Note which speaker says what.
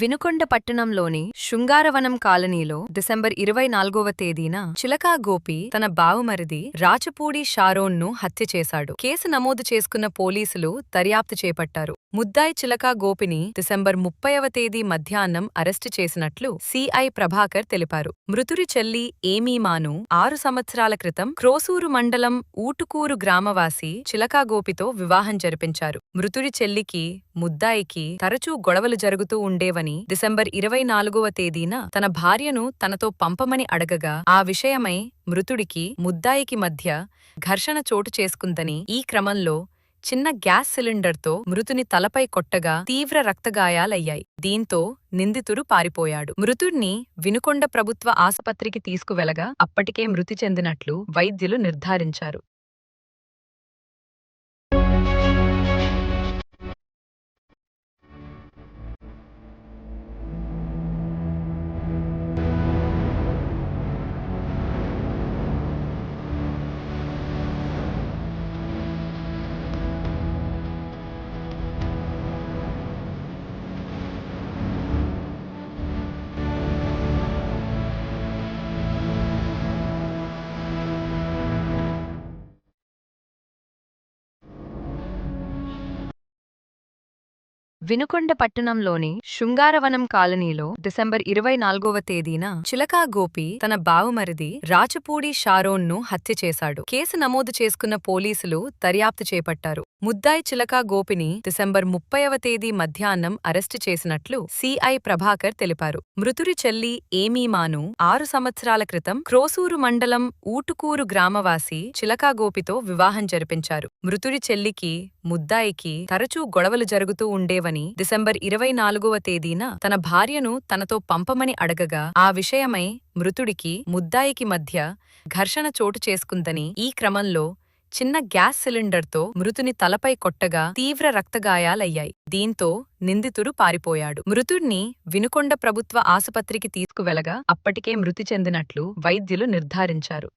Speaker 1: వినుకొండ పట్టణంలోని శృంగారవనం కాలనీలో డిసెంబర్ ఇరవై నాలుగవ తేదీన చిలకా గోపి తన బావుమరిది రాచపూడి షారోన్ను హత్య చేశాడు. కేసు నమోదు చేసుకున్న పోలీసులు దర్యాప్తు చేపట్టారు. ముద్దాయి చిలకా గోపిని డిసెంబర్ ముప్పైవ తేదీ మధ్యాహ్నం అరెస్టు చేసినట్లు సిఐ ప్రభాకర్ తెలిపారు. మృతుడి చెల్లి ఏమీమాను ఆరు సంవత్సరాల క్రితం క్రోసూరు మండలం ఊటుకూరు గ్రామవాసి చిలకా గోపితో వివాహం జరిపించారు. మృతుడి చెల్లికి ముద్దాయికి తరచూ గొడవలు జరుగుతూ ఉండేవని డిసెంబర్ ఇరవై నాలుగవ తేదీన తన భార్యను తనతో పంపమని అడగగా ఆ విషయమై మృతుడికి ముద్దాయికి మధ్య ఘర్షణ చోటు చేసుకుందని ఈ క్రమంలో చిన్న గ్యాస్ సిలిండర్తో మృతుని తలపై కొట్టగా తీవ్ర రక్తగాయాలయ్యాయి. దీంతో నిందితుడు పారిపోయాడు. మృతుణ్ణి వినుకొండ ప్రభుత్వ ఆసుపత్రికి తీసుకువెళగా అప్పటికే మృతి చెందినట్లు వైద్యులు నిర్ధారించారు. వినుకొండ పట్టణంలోని శృంగారవనం కాలనీలో డిసెంబర్ ఇరవై నాలుగవ తేదీన చిలకా గోపి తన బావుమరిది రాచపూడి షారోన్ను హత్య చేశాడు. కేసు నమోదు చేసుకున్న పోలీసులు దర్యాప్తు చేపట్టారు. ముద్దాయి చిలకా గోపిని డిసెంబర్ ముప్పైవ తేదీ మధ్యాహ్నం అరెస్టు చేసినట్లు సిఐ ప్రభాకర్ తెలిపారు. మృతురి చెల్లి ఏమీమాను ఆరు సంవత్సరాల క్రితం క్రోసూరు మండలం ఊటుకూరు గ్రామవాసి చిలకా గోపితో వివాహం జరిపించారు. మృతుడి చెల్లికి ముద్దాయికి తరచూ గొడవలు జరుగుతూ ఉండేవని డిసెంబర్ ఇరవై నాలుగవ తేదీన తన భార్యను తనతో పంపమని అడగగా ఆ విషయమై మృతుడికి ముద్దాయికి మధ్య ఘర్షణ చోటు చేసుకుందని ఈ క్రమంలో చిన్న గ్యాస్ సిలిండర్తో మృతుని తలపై కొట్టగా తీవ్ర రక్తగాయాలయ్యాయి. దీంతో నిందితుడు పారిపోయాడు. మృతుణ్ణి వినుకొండ ప్రభుత్వ ఆసుపత్రికి తీసుకువెళగా అప్పటికే మృతి చెందినట్లు వైద్యులు నిర్ధారించారు.